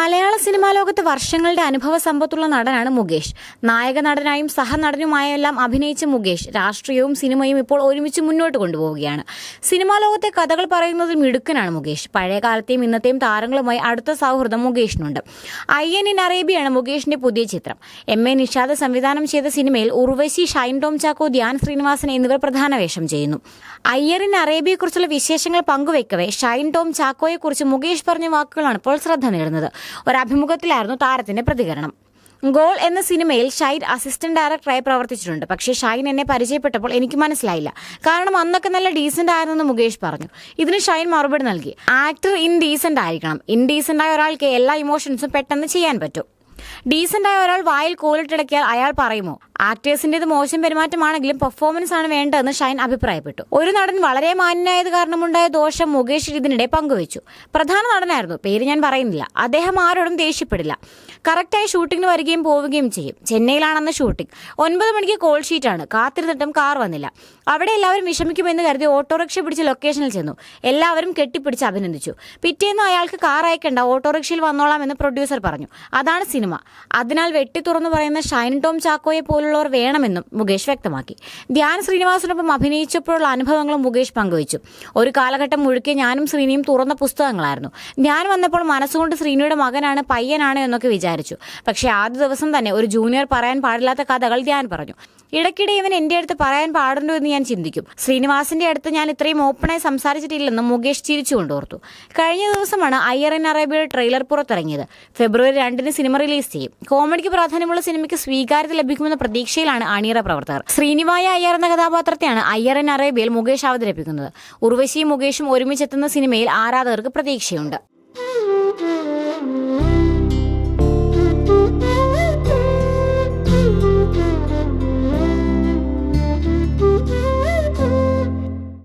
മലയാള cinema ലോകത്ത് വർഷങ്ങളുടെ അനുഭവ സമ്പത്തുള്ള നടനാണ് മുകേഷ്. നായക നടനായും സഹനടനുമായെല്ലാം അഭിനയിച്ച മുകേഷ് രാഷ്ട്രീയവും സിനിമയും ഇപ്പോൾ ഒരുമിച്ച് മുന്നോട്ട് കൊണ്ടുപോവുകയാണ്. സിനിമാ ലോകത്തെ കഥകൾ പറയുന്നതിൽ മിടുക്കനാണ് മുകേഷ്. പഴയ കാലത്തെയും ഇന്നത്തെയും താരങ്ങളുമായി അടുത്ത സൗഹൃദം മുകേഷിനുണ്ട്. ഐ എൻ ഇൻ അറേബ്യയാണ് മുകേഷിന്റെ പുതിയ ചിത്രം. എം എ നിഷാദ് സംവിധാനം ചെയ്ത സിനിമയിൽ ഉർവശി ഷൈൻ ടോം ചാക്കോ ധ്യാൻ ശ്രീനിവാസൻ എന്നിവർ പ്രധാന വേഷം ചെയ്യുന്നു. അയ്യറിൻ അറേബ്യയെക്കുറിച്ചുള്ള വിശേഷങ്ങൾ പങ്കുവെക്കവേ ഷൈൻ ടോം ചാക്കോയെക്കുറിച്ച് മുകേഷ് പറഞ്ഞ വാക്കുകളാണ് ഇപ്പോൾ ശ്രദ്ധ നേടുന്നത്. ഒരു അഭിമുഖത്തിലായിരുന്നു താരത്തിന്റെ പ്രതികരണം. ഗോൾ എന്ന സിനിമയിൽ ഷൈൻ അസിസ്റ്റന്റ് ഡയറക്ടറായി പ്രവർത്തിച്ചിട്ടുണ്ട്. പക്ഷേ ഷൈൻ എന്നെ പരിചയപ്പെട്ടപ്പോൾ എനിക്ക് മനസ്സിലായില്ല. കാരണം അന്നൊക്കെ നല്ല ഡീസന്റ് ആയിരുന്നെന്ന് മുകേഷ് പറഞ്ഞു. ഇതിന് ഷൈൻ മറുപടി നൽകി. ആക്ടർ ഇൻഡീസന്റ് ആയിരിക്കണം. ഇൻഡീസന്റ് ആയ ഒരാൾക്ക് എല്ലാ ഇമോഷൻസും പെട്ടെന്ന് ചെയ്യാൻ പറ്റും. ഡീസന്റ് ആയ ഒരാൾ വായിൽ കോലിട്ടിടക്കിയാൽ അയാൾ പറയുമോ ആക്ടേഴ്സിന്റേത് മോശം പെരുമാറ്റമാണെങ്കിലും പെർഫോമൻസ് ആണ് വേണ്ടതെന്ന് ഷൈൻ അഭിപ്രായപ്പെട്ടു. ഒരു നടൻ വളരെ മാന്യനായത് കാരണമുണ്ടായ ദോഷം മുകേഷ് ഇതിനിടെ പങ്കുവച്ചു. പ്രധാന നടനായിരുന്നു. പേര് ഞാൻ പറയുന്നില്ല. അദ്ദേഹം ആരോടും ദേഷ്യപ്പെടില്ല. കറക്റ്റായി ഷൂട്ടിങ്ങിന് വരികയും പോവുകയും ചെയ്യും. ചെന്നൈയിലാണെന്ന് ഷൂട്ടിംഗ് ഒൻപത് മണിക്ക് കോൾ ഷീറ്റാണ് കാത്തിരുന്നിട്ടും കാർ വന്നില്ല. അവിടെ എല്ലാവരും വിഷമിക്കുമെന്ന് കരുതി ഓട്ടോറിക്ഷ പിടിച്ച് ലൊക്കേഷനിൽ ചെന്നു. എല്ലാവരും കെട്ടിപ്പിടിച്ച് അഭിനന്ദിച്ചു. പിറ്റേന്ന് അയാൾക്ക് കാർ അയക്കേണ്ട. ഓട്ടോറിക്ഷയിൽ വന്നോളാം എന്ന് പ്രൊഡ്യൂസർ പറഞ്ഞു. അതാണ് സിനിമ. അതിനാൽ വെട്ടി തുറന്നു പറയുന്ന ഷൈൻ ടോം ചാക്കോയെ പോലുള്ളവർ വേണമെന്നും മുകേഷ് വ്യക്തമാക്കി. ധ്യാൻ ശ്രീനിവാസനൊപ്പം അഭിനയിച്ചപ്പോഴുള്ള അനുഭവങ്ങളും മുകേഷ് പങ്കുവച്ചു. ഒരു കാലഘട്ടം മുഴുക്കെ ഞാനും ശ്രീനിയും തുറന്ന പുസ്തകങ്ങളായിരുന്നു. ധ്യാൻ വന്നപ്പോൾ മനസ്സുകൊണ്ട് ശ്രീനിയുടെ മകനാണ് പയ്യനാണ് എന്നൊക്കെ വിചാരിച്ചു. പക്ഷേ ആദ്യ ദിവസം തന്നെ ഒരു ജൂനിയർ പറയാൻ പാടില്ലാത്ത കഥകൾ ധ്യാൻ പറഞ്ഞു. ഇടയ്ക്കിടെ ഇവൻ എന്റെ അടുത്ത് പറയാൻ പാടുണ്ടോ എന്ന് ഞാൻ ചിന്തിക്കും. ശ്രീനിവാസിന്റെ അടുത്ത് ഞാൻ ഇത്രയും ഓപ്പണായി സംസാരിച്ചിട്ടില്ലെന്നും മുകേഷ് ചിരിച്ചു ഓർത്തു കഴിഞ്ഞ ദിവസമാണ് അയ്യർ ഇൻ അറേബ്യയുടെ ട്രെയിലർ പുറത്തിറങ്ങിയത്. ഫെബ്രുവരി രണ്ടിന് സിനിമ റിലീസ് ചെയ്യും. കോമഡിക്ക് പ്രാധാന്യമുള്ള സിനിമയ്ക്ക് സ്വീകാര്യത ലഭിക്കുമെന്ന പ്രതീക്ഷയിലാണ് അണിയറ പ്രവർത്തകർ. ശ്രീനിവായ അയ്യർ എന്ന കഥാപാത്രത്തെയാണ് അയ്യർ ഇൻ അറേബ്യയിൽ മുകേഷ് അവതരിപ്പിക്കുന്നത്. ഉർവശിയും മുകേഷും ഒരുമിച്ചെത്തുന്ന സിനിമയിൽ ആരാധകർക്ക് പ്രതീക്ഷയുണ്ട്.